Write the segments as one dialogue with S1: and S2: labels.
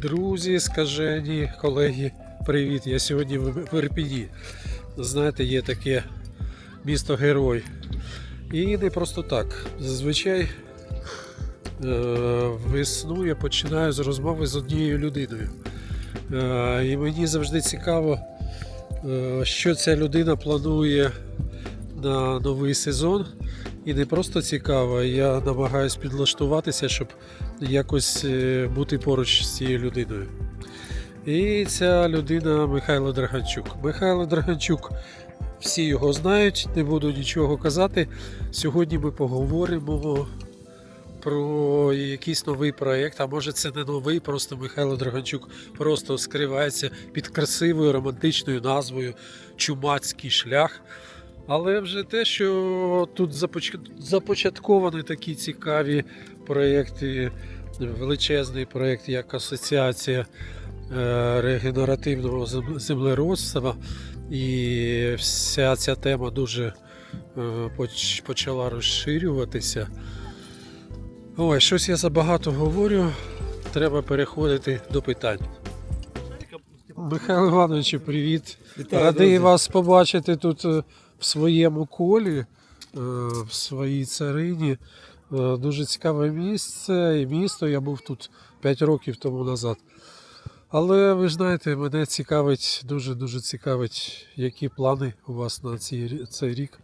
S1: Друзі, скажені, колеги, привіт! Я сьогодні в Ірпіні. Знаєте, є таке місто герой. І не просто так. Зазвичай е, весну я починаю з розмови з однією людиною. Е, і мені завжди цікаво, е, що ця людина планує на новий сезон. І не просто цікаво, я намагаюся підлаштуватися, щоб якось е, бути поруч з цією людиною. І ця людина Михайло Драганчук. Михайло Драганчук, всі його знають, не буду нічого казати. Сьогодні ми поговоримо про якийсь новий проєкт, а може це не новий, просто Михайло Драганчук просто скривається під красивою романтичною назвою Чумацький шлях. Але вже те, що тут започ- започатковані такі цікаві проєкти, величезний проєкт, як Асоціація е, регенеративного зем- землеробства, і вся ця тема дуже е, почала розширюватися. Ой, щось я забагато говорю. Треба переходити до питань. Михайло Іванович, привіт.
S2: Вітаю,
S1: Радий
S2: друзі.
S1: вас побачити тут е, в своєму колі, в своїй царині. Е, Дуже цікаве місце і місто. Я був тут 5 років тому назад. Але ви знаєте, мене цікавить, дуже-дуже цікавить, які плани у вас на цей, цей рік.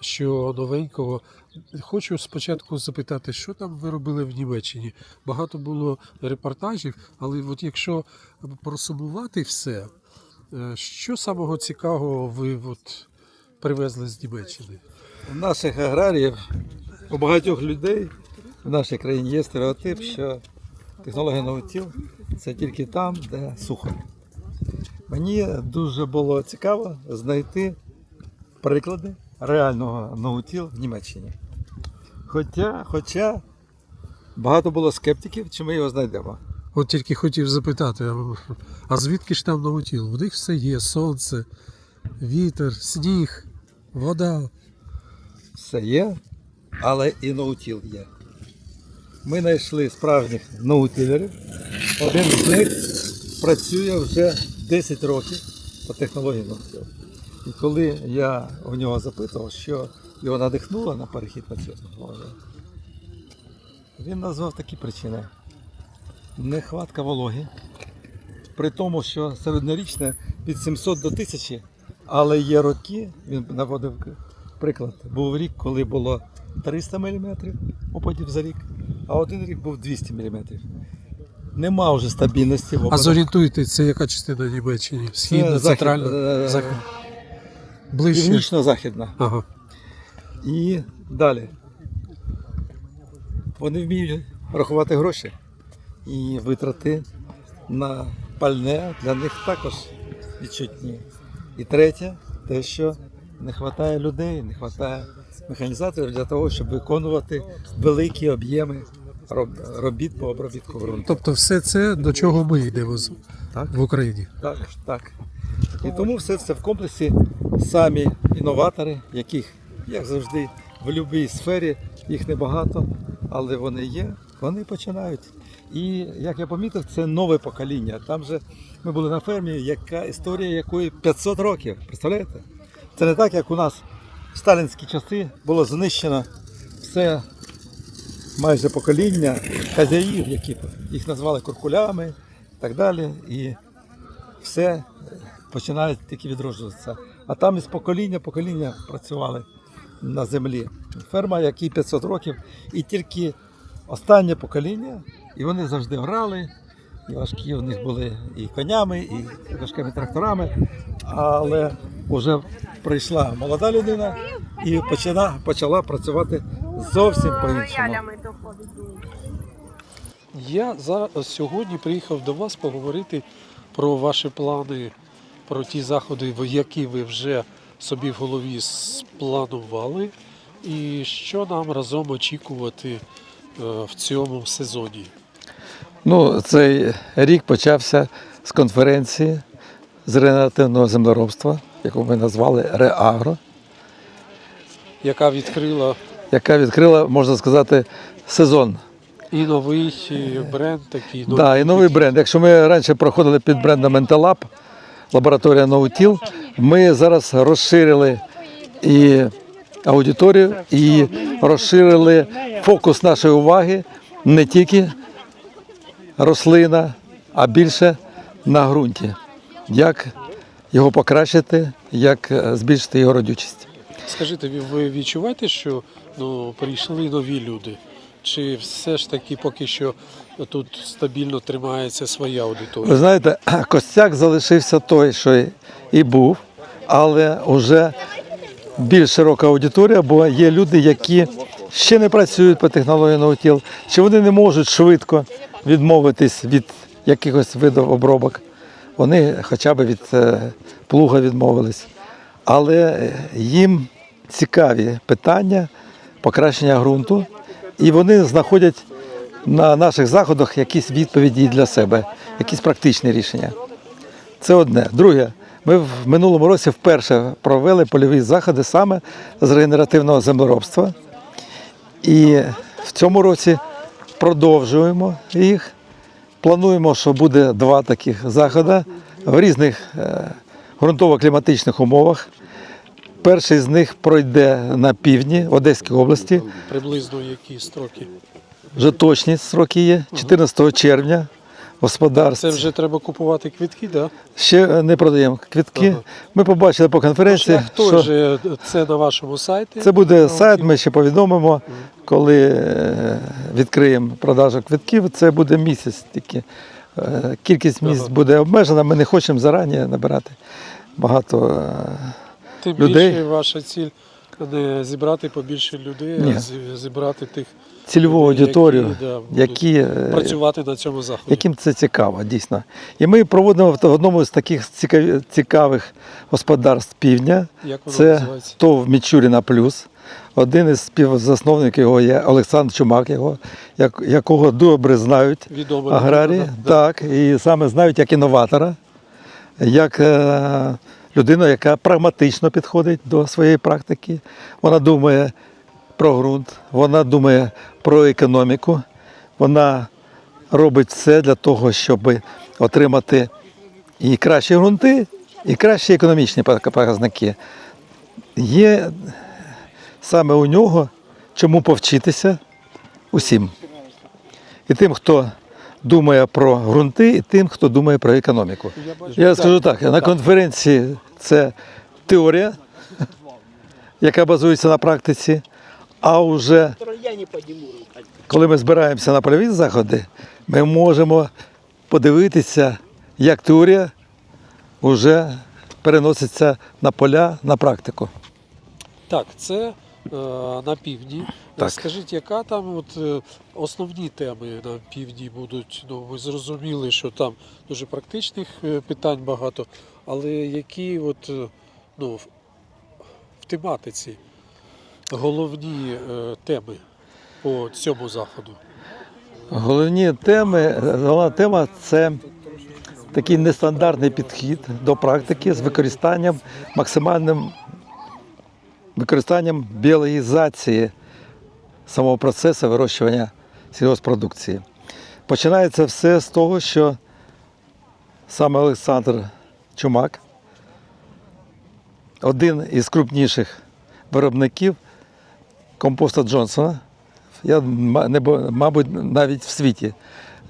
S1: Що новенького. Хочу спочатку запитати, що там ви робили в Німеччині? Багато було репортажів, але от якщо просумувати все, Е, Що самого цікавого ви от привезли з Німеччини?
S2: У наших аграріїв, у багатьох людей в нашій країні є стереотип, що технологія наутіл це тільки там, де сухо. Мені дуже було цікаво знайти приклади реального наутіл в Німеччині. Хоча, хоча багато було скептиків, чи ми його знайдемо.
S1: От тільки хотів запитати, а- звідки ж там наутіл? У них все є: сонце, вітер, сніг, вода.
S2: Все є, але і ноутіл є. Ми знайшли справжніх ноутілерів. Один з них працює вже 10 років по технології ноутіл. І коли я у нього запитував, що його надихнуло на перехід на цю технологію, він назвав такі причини. Нехватка вологи, при тому, що середньорічне від 700 до 1000, але є роки, він наводив приклад, був рік, коли було 300 мм опадів за рік, а один рік був 200 мм. Нема вже стабільності в
S1: А
S2: опадах.
S1: зорієнтуйте, це яка частина Німеччини? Східна,
S2: захід-
S1: центральна,
S2: е.
S1: Ближче.
S2: Північно-західна.
S1: Ага.
S2: І далі. Вони вміють рахувати гроші. І витрати на пальне для них також відчутні. І третє, те, що не вистачає людей, не вистачає механізаторів для того, щоб виконувати великі об'єми робіт по обробітку ґрунту.
S1: Тобто все це до чого ми йдемо
S2: Так?
S1: в Україні.
S2: Так, так. І тому все це в комплексі самі інноватори, яких, як завжди, в будь-якій сфері їх небагато, але вони є, вони починають. І як я помітив, це нове покоління. Там же ми були на фермі, яка історія якої 500 років. Представляєте? Це не так, як у нас в сталінські часи було знищено все майже покоління хазяїв, які їх назвали куркулями і так далі. І все починає тільки відроджуватися. А там із покоління покоління працювали на землі. Ферма, якій 500 років, і тільки останнє покоління, і вони завжди грали. І важкі у них були і конями, і важкими тракторами. Але вже прийшла молода людина і почала, почала працювати зовсім по-іншому.
S1: Я зараз сьогодні приїхав до вас поговорити про ваші плани, про ті заходи, які ви вже собі в голові спланували, і що нам разом очікувати е, в цьому сезоні.
S2: Ну, цей рік почався з конференції з регенеративного землеробства, яку ми назвали Реагро,
S1: яка відкрила
S2: яка відкрила, можна сказати, сезон
S1: І новий бренд такий.
S2: Так, да, і новий бренд. Якщо ми раніше проходили під брендом Mentalab, лабораторія Ноутіл, ми зараз розширили і аудиторію, і розширили фокус нашої уваги не тільки рослина, а більше на ґрунті. Як його покращити, як е, збільшити його родючість.
S1: Скажіть, ви- ви відчуваєте, що ну, прийшли нові люди? Чи все ж таки поки що тут стабільно тримається своя
S2: Ви
S1: аудиторія?
S2: знаєте, костяк залишився той, що і- і був, але вже більш широка аудиторія, бо є люди, які ще не працюють по технології наутіл, чи вони не можуть швидко відмовитись від якихось видів обробок. Вони хоча б від е, плуга відмовились. Але е, їм цікаві питання покращення ґрунту, і вони знаходять на наших заходах якісь відповіді для себе, якісь практичні рішення. Це одне. Друге, ми в минулому році вперше провели польові заходи саме з регенеративного землеробства. І в цьому році продовжуємо їх. Плануємо, що буде два таких заходи в різних е, ґрунтово-кліматичних умовах. Перший з них пройде на півдні в Одеській області.
S1: Приблизно які строки?
S2: Вже точні сроки є. 14 червня в господарстві.
S1: Це вже треба купувати квитки, так? Да?
S2: Ще не продаємо квитки.
S1: Ага.
S2: Ми побачили по конференції,
S1: Шлях той
S2: що
S1: же це на вашому сайті.
S2: це буде сайт. Ми ще повідомимо, коли е, відкриємо продажу квитків. Це буде місяць тільки. Е, Кількість місць буде обмежена. Ми не хочемо зарані набирати багато. е,
S1: Тим
S2: людей.
S1: більше ваша ціль зібрати побільше людей,
S2: Ні.
S1: зібрати тих
S2: Цільову
S1: людей,
S2: аудиторію,
S1: які, да,
S2: які, е,
S1: працювати на цьому заході.
S2: яким це цікаво, дійсно. І ми проводимо в одному з таких цікавих господарств півдня.
S1: Як воно
S2: Це
S1: називається?
S2: ТОВ Мічуріна Плюс. Один із співзасновників його є Олександр Чумак, його, якого добре знають
S1: Відомо.
S2: аграрії, так, і саме знають як інноватора, як е, людина, яка прагматично підходить до своєї практики. Вона думає про ґрунт, вона думає про економіку, вона робить все для того, щоб отримати і кращі ґрунти, і кращі економічні показники. Є саме у нього чому повчитися усім. І тим, хто думає про ґрунти, і тим, хто думає про економіку.
S1: Я
S2: скажу так, на конференції це теорія, яка базується на практиці, а вже коли ми збираємося на польові заходи, ми можемо подивитися, як теорія вже переноситься на поля, на практику.
S1: Так, це на півдні.
S2: Так.
S1: Скажіть, яка там от, е, основні теми на півдні будуть? Ну, ви зрозуміли, що там дуже практичних е, питань багато, але які от, е, ну, в, тематиці головні е, теми по цьому заходу?
S2: Головні теми, головна тема це такий нестандартний підхід до практики з використанням максимальним використанням біологізації самого процесу вирощування сільгоспродукції. Починається все з того, що саме Олександр Чумак, один із крупніших виробників компоста Джонсона, я мабуть навіть в світі.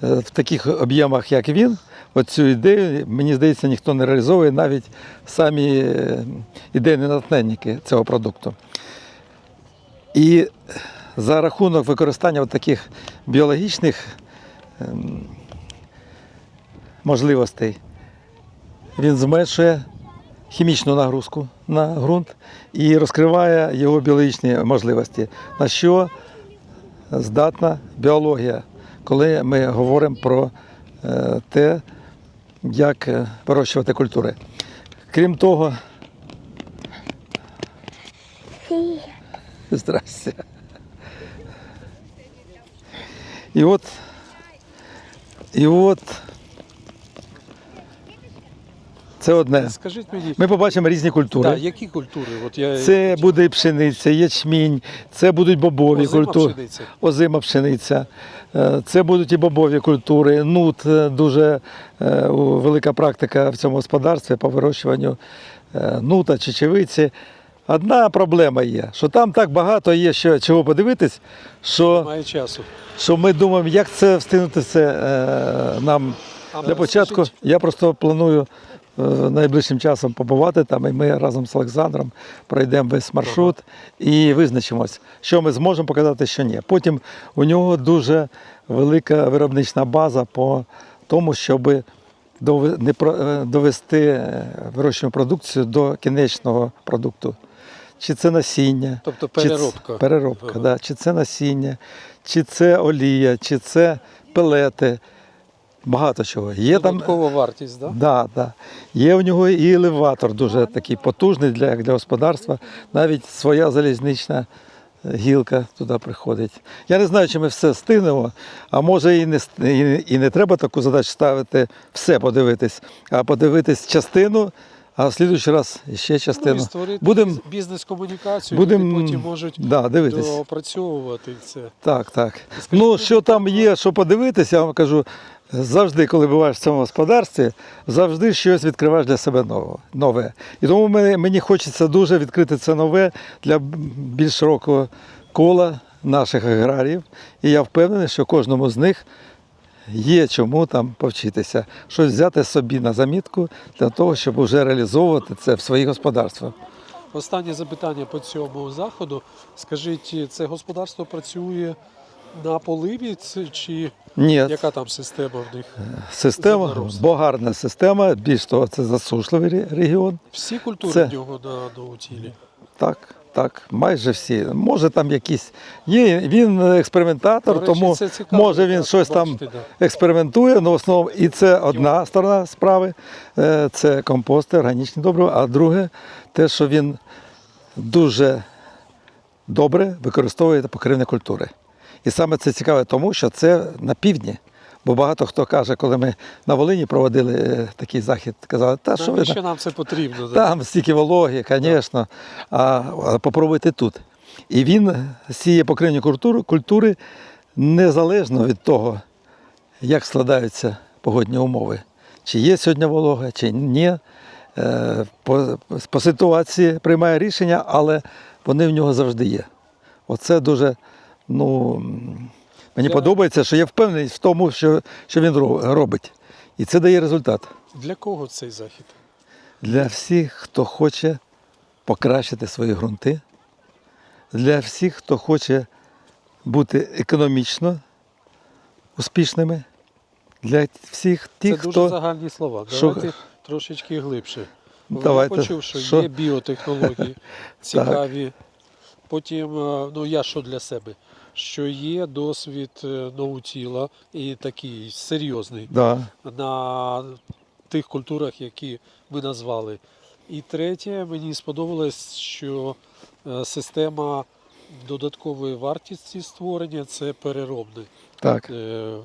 S2: Е, В таких об'ємах, як він, оцю ідею, мені здається, ніхто не реалізовує навіть самі е, ідейні натхненники цього продукту. І за рахунок використання таких біологічних ем, можливостей він зменшує хімічну нагрузку на ґрунт і розкриває його біологічні можливості. На що здатна біологія, коли ми говоримо про е, те, як е, вирощувати культури. Крім того, здрасте. І от, і от це одне.
S1: Скажіть мені,
S2: Ми побачимо різні культури.
S1: да, які культури? От я,
S2: Це буде пшениця, ячмінь, це будуть бобові
S1: Озима
S2: культури.
S1: пшениця.
S2: Озима пшениця. Е, Це будуть і бобові культури. Нут е, дуже е, велика практика в цьому господарстві по вирощуванню е, нута, чечевиці. Одна проблема є, що там так багато є що, чого подивитись, що,
S1: Немає часу.
S2: що ми думаємо, як це встигнути це е, нам
S1: А
S2: для початку.
S1: розкажіть,
S2: Я просто планую е, найближчим часом побувати там, і ми разом з Олександром пройдемо весь маршрут і визначимось, що ми зможемо показати, що ні. Потім у нього дуже велика виробнична база по тому, щоб е, довести е, вирощувану продукцію до кінечного продукту. Чи це насіння,
S1: Тобто
S2: чи ц-
S1: переробка.
S2: переробка,
S1: Ага.
S2: да. чи це насіння, чи це олія, чи це пелети. Багато чого. Є там
S1: вартість, да?
S2: Да, да. Є у нього і елеватор дуже такий потужний для, для господарства. Навіть своя залізнична е, гілка туди приходить. Я не знаю, чи ми все стигнемо, а може і не, і, і не треба таку задачу ставити все подивитись, а подивитись частину, а в слідуючий раз ще
S1: Ну, і
S2: частину.
S1: створити
S2: Будем-
S1: бізнес-комунікацію,
S2: Будем,
S1: люди потім можуть
S2: да, дивитись.
S1: доопрацьовувати це.
S2: Так, так.
S1: Скажіть,
S2: Ну, що там є, що подивитися, я вам кажу, завжди, коли буваєш в цьому господарстві, завжди щось відкриваєш для себе нове. І тому мені хочеться дуже відкрити це нове для більш широкого кола наших аграріїв. І я впевнений, що кожному з них є чому там повчитися, щось взяти собі на замітку для того, щоб вже реалізовувати це в своїх господарствах.
S1: Останнє запитання по цьому заходу. Скажіть, це господарство працює на поливі чи
S2: Ні,
S1: яка там система в них?
S2: система,
S1: Землеробство.
S2: бо система, більш того, це засушливий регіон.
S1: Всі культури
S2: Це-
S1: в нього на, на утілі.
S2: Так, так, майже всі. Може там якісь. Є, він експериментатор,
S1: До речі,
S2: тому
S1: це цікаво,
S2: може він
S1: якраз
S2: щось там
S1: да.
S2: експериментує, але в основному і це одна сторона справи, е, це компости, органічні добрива, а друге, те, що він дуже добре використовує покривні культури. І саме це цікаве тому, що це на півдні. Бо багато хто каже, коли ми на Волині проводили е, такий захід, казали, та що ви
S1: Навіщо нам це потрібно?
S2: там стільки вологи, звісно. А, а попробуйте тут. І він сіє покривні культури, культури незалежно від того, як складаються погодні умови. Чи є сьогодні волога, чи ні. Е, По, по ситуації приймає рішення, але вони в нього завжди є. Оце дуже, ну, мені
S1: Для-
S2: подобається, що я впевнений в тому, що, що він ро- робить. І це дає результат
S1: Для кого цей захід?
S2: для всіх, хто хоче покращити свої ґрунти, для всіх, хто хоче бути економічно успішними, для всіх тих,
S1: це дуже
S2: хто
S1: загальні слова.
S2: що-
S1: Давайте трошечки глибше. Бо
S2: Давайте.
S1: Я почув, що,
S2: Що?
S1: є біотехнології цікаві. Потім, е, ну я що для себе, що є досвід е, ноутіла і такий серйозний
S2: да,
S1: на тих культурах, які ми назвали. І третє, мені сподобалось, що е, система додаткової вартості створення це переробний.
S2: так,
S1: Е,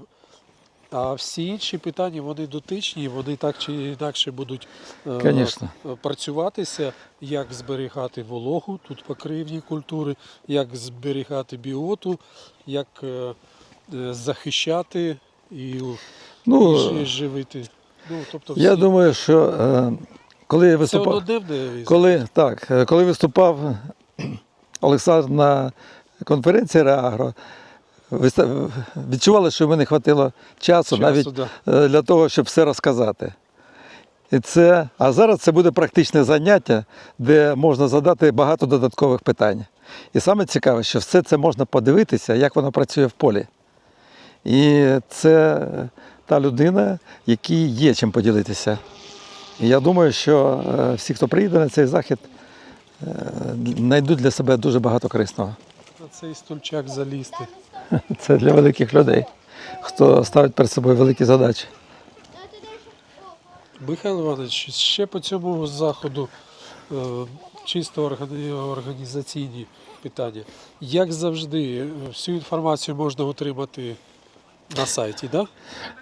S1: А всі інші питання вони дотичні, вони так чи інакше будуть е,
S2: Конечно.
S1: працюватися, як зберігати вологу, тут покривні культури, як зберігати біоту, як е, е, захищати і, і
S2: ну,
S1: жи- живити. Ну, тобто
S2: я думаю, що е, коли я виступав, коли, так, коли виступав Олександр на конференції Реагро, відчували, що мені не вистачило часу,
S1: часу,
S2: навіть
S1: да.
S2: е, для того, щоб все розказати. І це, а зараз це буде практичне заняття, де можна задати багато додаткових питань. І саме цікаве, що все це можна подивитися, як воно працює в полі. І це та людина, якій є чим поділитися. І я думаю, що е, всі, хто приїде на цей захід, е, знайдуть для себе дуже багато корисного.
S1: На цей стульчак залізти.
S2: Це для великих людей, хто ставить перед собою великі задачі.
S1: Михайло Іванович, ще по цьому заходу е, чисто організаційні питання. Як завжди, всю інформацію можна отримати на сайті, да?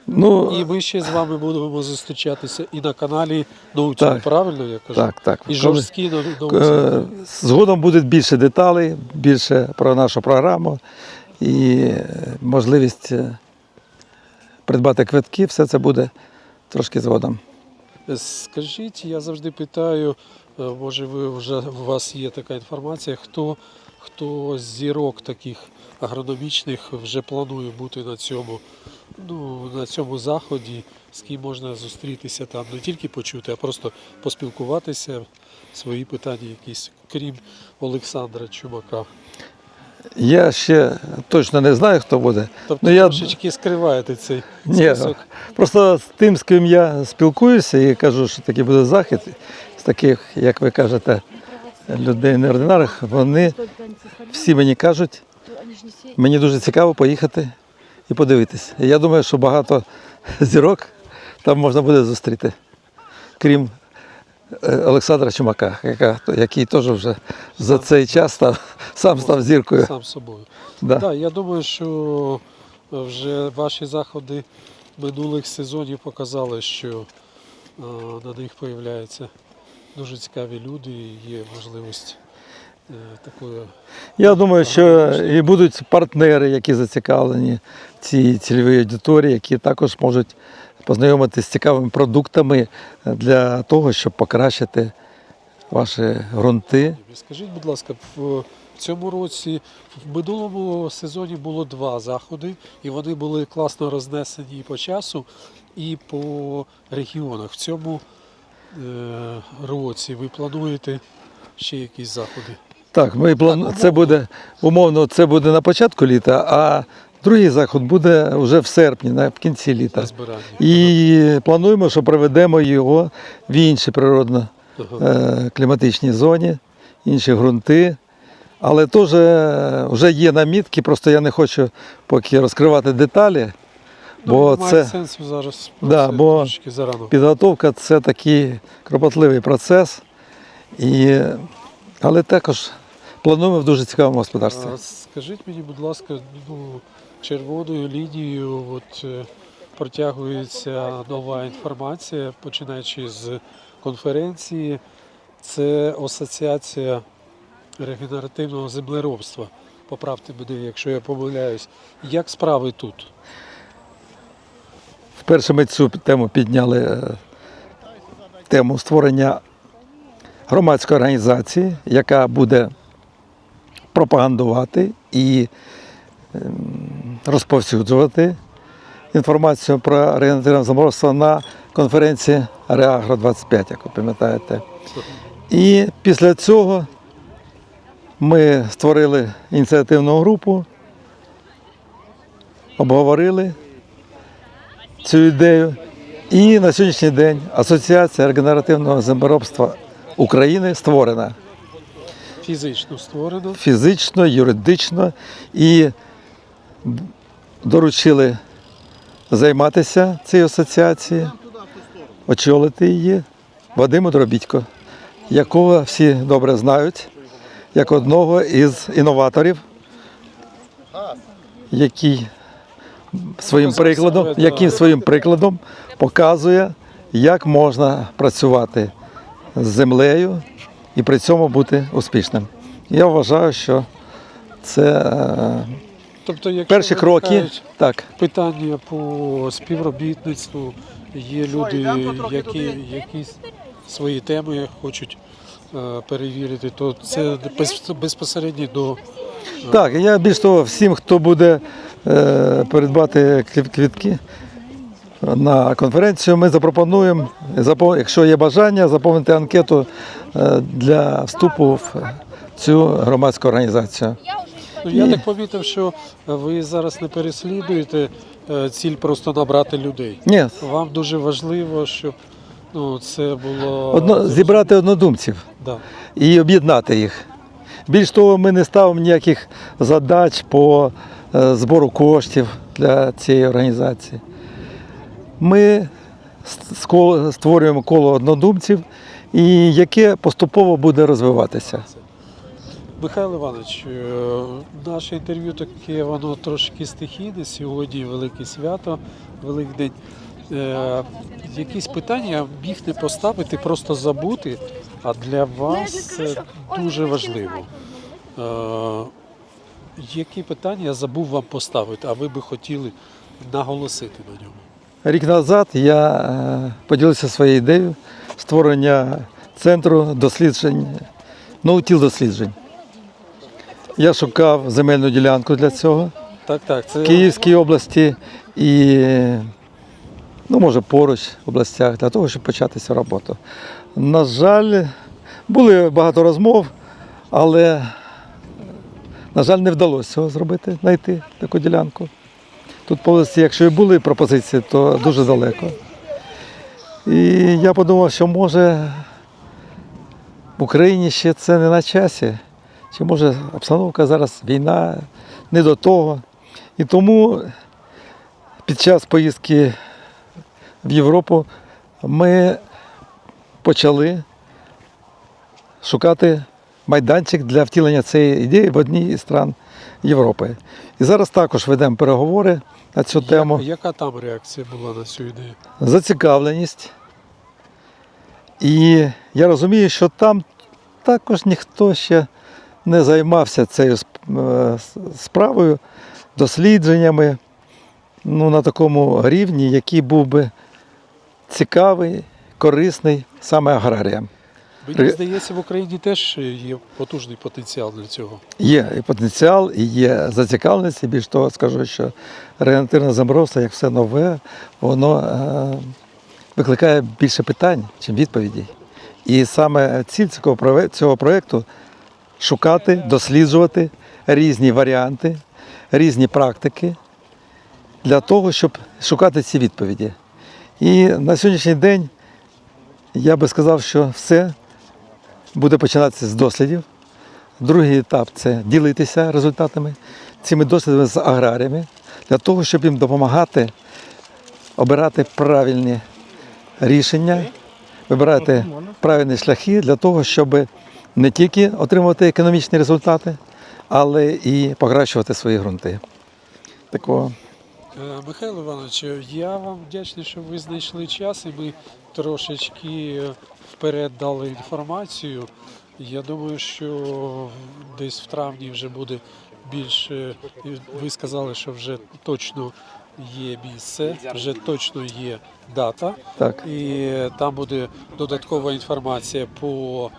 S2: Ну,
S1: І ми ще з вами будемо зустрічатися і на каналі
S2: Так.
S1: правильно я кажу?
S2: так, так.
S1: І жорсткі на
S2: Е, Згодом буде більше деталей, більше про нашу програму і можливість е, придбати квитки, все це буде трошки згодом.
S1: Скажіть, я завжди питаю, е, може ви вже у вас є така інформація, хто, хто зірок таких агрономічних вже планує бути на цьому, ну, на цьому заході, з ким можна зустрітися там, не тільки почути, а просто поспілкуватися, свої питання якісь, крім Олександра Чумака.
S2: Я ще точно не знаю, хто буде.
S1: Тобто
S2: Ну, я-
S1: трошечки скриваєте цей
S2: Ні,
S1: список.
S2: просто з тим, з ким я спілкуюся і кажу, що такий буде захід, з таких, як ви кажете, людей неординарних, вони всі мені кажуть, мені дуже цікаво поїхати і подивитися. Я думаю, що багато зірок там можна буде зустріти, крім Олександра Чумака, яка, який теж вже за цей час став, сам став зіркою.
S1: Сам собою.
S2: Да.
S1: Так, я думаю, що вже ваші заходи минулих сезонів показали, що е, на них появляються дуже цікаві люди і є можливість е, такої.
S2: Я думаю, що і будуть партнери, які зацікавлені в цій цільовій аудиторії, які також можуть познайомитися з цікавими продуктами для того, щоб покращити ваші ґрунти.
S1: Скажіть, будь ласка, в цьому році, в минулому сезоні було два заходи, і вони були класно рознесені і по часу, і по регіонах. В цьому е, році ви плануєте ще якісь заходи?
S2: Так, ми плану...
S1: Так,
S2: це буде умовно, це буде на початку літа, а другий заход буде вже в серпні, на в кінці літа. І плануємо, що проведемо його в іншій природно е, кліматичній зоні, інші ґрунти. Але теж е, вже є намітки, просто я не хочу поки розкривати деталі, бо
S1: ну,
S2: це
S1: сенсу зараз
S2: Да, бо-
S1: зарано.
S2: підготовка це такий кропотливий процес. І, але також плануємо в дуже цікавому господарстві.
S1: А Скажіть мені, будь ласка, ну, червоною лінією от, е, протягується нова інформація, починаючи з конференції. Це Асоціація регенеративного землеробства. Поправте мене, якщо я помиляюсь. Як справи тут?
S2: Вперше ми цю тему підняли е, тему створення громадської організації, яка буде пропагандувати і ем, розповсюджувати інформацію про регенеративне заморозство на конференції Реагро 25, як ви пам'ятаєте. І після цього ми створили ініціативну групу, обговорили цю ідею. І на сьогоднішній день Асоціація регенеративного землеробства України створена
S1: Фізично створено.
S2: фізично, юридично і доручили займатися цією асоціацією, очолити її Вадиму Дробітько, якого всі добре знають, як одного із інноваторів, який своїм прикладом,
S1: да.
S2: своїм прикладом показує, як можна працювати з землею і при цьому бути успішним. Я вважаю, що це е,
S1: Тобто, якщо
S2: перші кроки. Так,
S1: питання по співробітництву. Є люди, які якісь свої теми хочуть е, перевірити, то це без- безпосередньо до
S2: так, я більш того, всім, хто буде е, передбати квітки на конференцію, ми запропонуємо, запо- якщо є бажання, заповнити анкету е, для вступу в цю громадську організацію.
S1: Ну, я так помітив, що ви зараз не переслідуєте е, ціль просто набрати людей.
S2: Ні,
S1: Вам дуже важливо, щоб ну, це було
S2: одно, зібрати однодумців.
S1: Да.
S2: і об'єднати їх. Більш того, ми не ставимо ніяких задач по е, збору коштів для цієї організації. Ми створюємо коло однодумців, і яке поступово буде розвиватися.
S1: Михайло Іванович, е, наше інтерв'ю таке, воно трошки стихійне. Сьогодні велике свято, Великдень. Е, якісь питання міг не поставити, просто забути, а для вас це дуже важливо. Е, які питання я забув вам поставити, а ви би хотіли наголосити на ньому?
S2: Рік назад я поділився своєю ідеєю створення центру досліджень, ноутіл досліджень. Я шукав земельну ділянку для цього
S1: Так, так, це
S2: в Київській області і, ну, може, поруч в областях для того, щоб почати цю роботу. На жаль, були багато розмов, але, на жаль, не вдалося цього зробити, знайти таку ділянку. Тут по області, якщо і були пропозиції, то дуже далеко. І я подумав, що може в Україні ще це не на часі, чи може обстановка зараз війна не до того. І тому під час поїздки в Європу ми почали шукати майданчик для втілення цієї ідеї в одній із стран Європи. І зараз також ведемо переговори на цю тему.
S1: Я- яка там реакція була на цю ідею?
S2: Зацікавленість. І я розумію, що там також ніхто ще не займався цією е, справою, дослідженнями ну, на такому рівні, який був би цікавий, корисний саме аграріям.
S1: Мені здається, в Україні теж є потужний потенціал для цього.
S2: Є і потенціал, і є зацікавленість, і більш того скажу, що регенеративне заморозство, як все нове, воно е, викликає більше питань, ніж відповідей. І саме ціль цього, цього проєкту шукати, досліджувати різні варіанти, різні практики для того, щоб шукати ці відповіді. І на сьогоднішній день я би сказав, що все буде починатися з дослідів. Другий етап це ділитися результатами цими дослідами з аграріями для того, щоб їм допомагати обирати правильні рішення, вибирати правильні шляхи для того, щоб не тільки отримувати економічні результати, але і покращувати свої ґрунти. Такого.
S1: Е, Михайло Іванович, я вам вдячний, що ви знайшли час і ми трошечки е, вперед дали інформацію. Я думаю, що десь в травні вже буде більше. Ви сказали, що вже точно є місце, вже точно є дата.
S2: Так.
S1: І там буде додаткова інформація по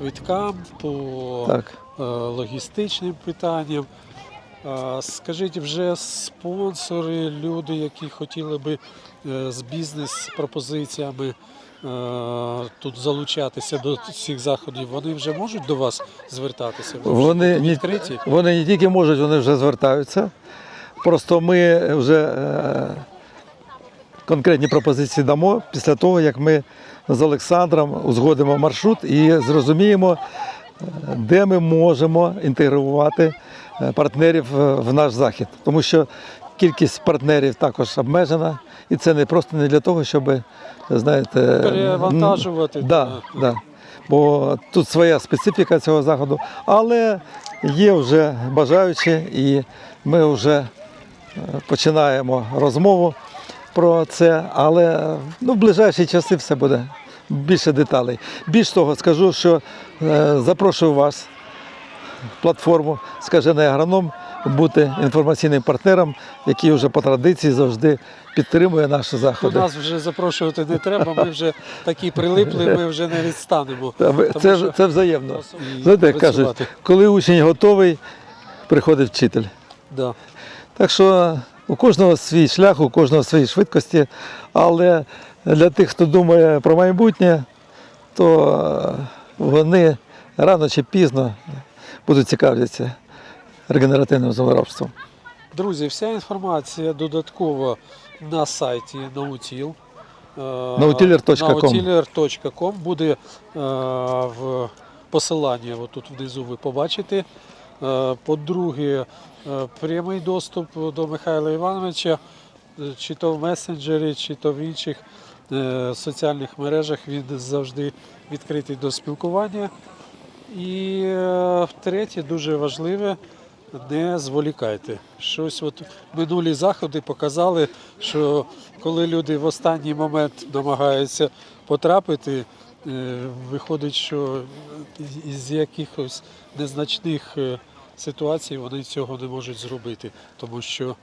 S1: квиткам, по
S2: Так.
S1: е, логістичним питанням. Скажіть, вже спонсори, люди, які хотіли би е, з бізнес-пропозиціями е, тут залучатися до цих заходів, вони вже можуть до вас звертатися?
S2: Вони не,
S1: відкриті?
S2: вони не тільки можуть, вони вже звертаються. Просто ми вже конкретні пропозиції дамо після того, як ми з Олександром узгодимо маршрут і зрозуміємо, е, де ми можемо інтегрувати е, партнерів е, в наш захід. Тому що кількість партнерів також обмежена, і це не просто не для того, щоб знаєте,
S1: Перевантажувати.
S2: Да, да. Бо тут своя специфіка цього заходу, але є вже бажаючі, і ми вже починаємо розмову про це. Але ну, в ближайші часи все буде більше деталей. Більш того, скажу, що е, запрошую вас в платформу Скажений агроном бути інформаційним партнером, який вже по традиції завжди підтримує наші заходи.
S1: нас вже запрошувати не треба, ми вже такі прилипли, ми вже не відстанемо. Тому
S2: Це, це взаємно. Знаєте, як кажуть, коли учень готовий, приходить вчитель.
S1: Да.
S2: Так що у кожного свій шлях, у кожного свої швидкості, але для тих, хто думає про майбутнє, то е, вони рано чи пізно будуть цікавитися регенеративним землеробством.
S1: Друзі, вся інформація додаткова на сайті Nautil. Е,
S2: Nautiler.com.
S1: Nautiler.com буде е, в посиланні отут внизу ви побачите. По-друге, прямий доступ до Михайла Івановича, чи то в месенджері, чи то в інших соціальних мережах. Він завжди відкритий до спілкування. І е, третє, дуже важливе, не зволікайте. Щось от минулі заходи показали, що коли люди в останній момент намагаються потрапити, е, виходить, що із якихось незначних ситуацій вони цього не можуть зробити, тому що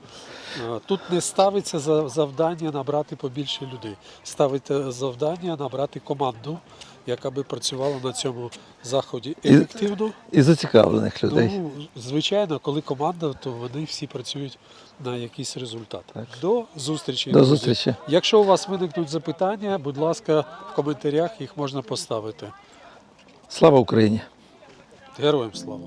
S1: е, тут не ставиться за- завдання набрати побільше людей. Ставиться завдання набрати команду, яка би працювала на цьому заході ефективно.
S2: І зацікавлених людей.
S1: Ну, звичайно, коли команда, то вони всі працюють на якийсь результат.
S2: Так.
S1: До зустрічі.
S2: До зустрічі.
S1: Якщо у вас виникнуть запитання, будь ласка, в коментарях їх можна поставити.
S2: Слава Україні!
S1: Героям слава!